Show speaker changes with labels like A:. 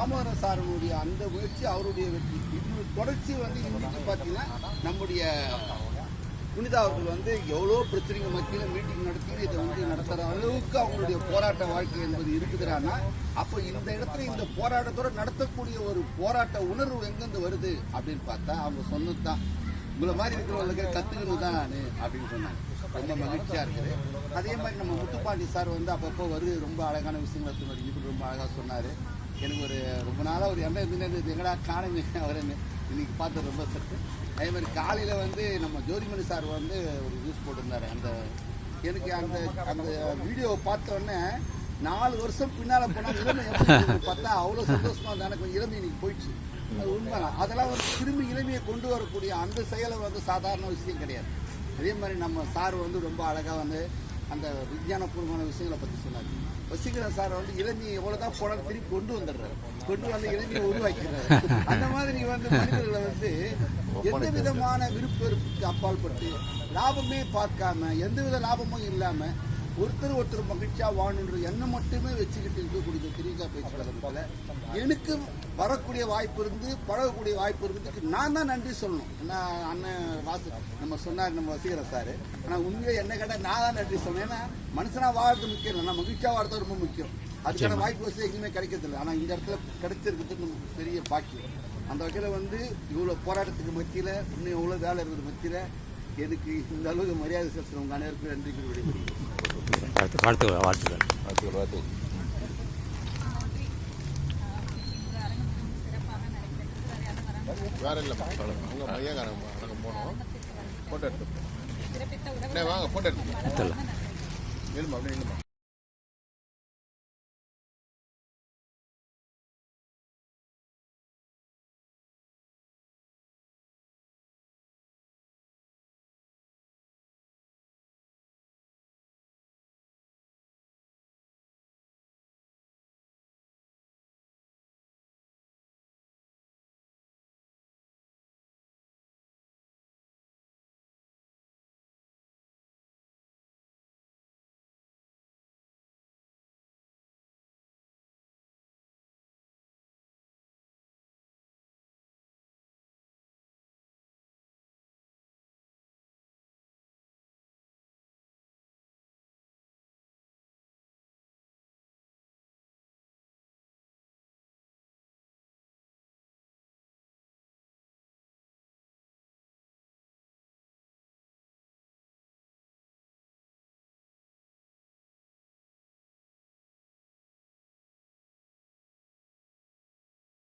A: தாமோதர சாரனுடைய அந்த முயற்சி அவருடைய வெற்றி. இது தொடர்ச்சி வந்து இன்னைக்கு பார்த்தீங்கன்னா நம்முடைய புனிதா அவர்கள் வந்து எவ்வளோ பிரச்சனைகள் மத்தியில் மீட்டிங் நடத்தி இதை வந்து நடத்துகிற அளவுக்கு அவங்களுடைய போராட்ட வாழ்க்கை என்பது இருக்குதுறான்னா அப்போ இந்த இடத்துல இந்த போராட்டத்தோட நடத்தக்கூடிய ஒரு போராட்ட உணர்வு எங்கேருந்து வருது அப்படின்னு பார்த்தா அவங்க சொன்னது தான் உங்களை மாதிரி இருக்கிறவங்களுக்கு கற்றுக்கணும் தான் நான் அப்படின்னு சொன்னாங்க. ரொம்ப மகிழ்ச்சியாக இருக்குது. அதே மாதிரி நம்ம முத்துப்பாண்டி சார் வந்து அப்பப்போ வருது ரொம்ப அழகான விஷயங்களை சொன்னார். இப்படி ரொம்ப அழகாக சொன்னார். எனக்கு ஒரு ரொம்ப நாளாக ஒரு எண்ணம் இருந்துன்னு எங்கடா காணுமே அவருன்னு இன்னைக்கு பார்த்து ரொம்ப சட்டு அதே மாதிரி காலையில் வந்து நம்ம ஜோதிமணி சார் வந்து ஒரு நியூஸ் போட்டிருந்தாரு. அந்த எனக்கு அந்த அந்த வீடியோவை பார்த்த உடனே நாலு வருஷம் பின்னால போனால் இளமை பார்த்தா அவ்வளோ சந்தோஷமா இருந்தா எனக்கு இளமை இன்னைக்கு போயிடுச்சு. அது உண்மைதான். அதெல்லாம் வந்து திரும்பி இளமையை கொண்டு வரக்கூடிய அந்த செயலை வந்து சாதாரண விஷயம் கிடையாது. அதே மாதிரி நம்ம சார் வந்து ரொம்ப அழகாக வந்து அந்த விஞ்ஞானபூர்வமான விஷயங்களை பற்றி சொன்னார். வசீகரன் சார் வந்து இளமையை எவ்வளோதான் போனால் திருப்பி கொண்டு வந்துடுறாரு. கொண்டு வந்து இளைஞரை உருவாக்கிறாரு. அந்த மாதிரி வந்து மனிதர்களை வந்து எந்த விதமான விருப்ப அப்பால் பட்டு லாபமே பார்க்காம எந்த வித லாபமும் இல்லாமல் ஒருத்தர் ஒருத்தர் மகிழ்ச்சியா வாழணுன்ற எண்ணம் மட்டுமே வச்சுக்கிட்டு இருக்கக்கூடிய திரிகா பேச்சு வளர்ப்புல எனக்கு வரக்கூடிய வாய்ப்பு இருந்து பழகக்கூடிய வாய்ப்பு இருந்ததுக்கு நான் தான் நன்றி சொல்லணும். ஏன்னா அண்ணன் வாசு நம்ம சொன்னார் நம்ம வசீகரன் சார். ஆனால் உண்மையை என்ன கேட்டால் நான் தான் நன்றி சொல்லணும். ஏன்னா மனுஷனா வாழ்றது முக்கியம் இல்லை. நான் மகிழ்ச்சியா வாழ்றது ரொம்ப முக்கியம். அதுக்கான வாய்ப்பு வசதி எங்கேயுமே கிடைக்கிறதில்ல. ஆனால் இந்த இடத்துல கிடைச்சிருக்கிறது நமக்கு பெரிய பாக்கியம். அந்த வகையில் வந்து இவ்வளோ போராட்டத்துக்கு மத்தியில் இன்னும் எவ்வளோ வேலை இருக்கிற மத்தியில் எனக்கு இந்த அளவுக்கு மரியாதை செலுத்துறவங்க அனைவருக்கும் நன்றி விடைபெறுகிறேன்.
B: வாழ்த்து வாழ்த்துக்கள் வாழ்த்துக்கள்.
C: வாழ்த்துக்கள் வாழ்த்துக்கள். வேற இல்லைம்மா அவ்வளோதான் உங்கள் மையக்காரங்க நாங்கள் போனோம். ஃபோட்டோ எடுத்து அண்ணே வாங்க ஃபோட்டோ எடுத்து
B: தெரியல
C: நில்லுமா அப்படியே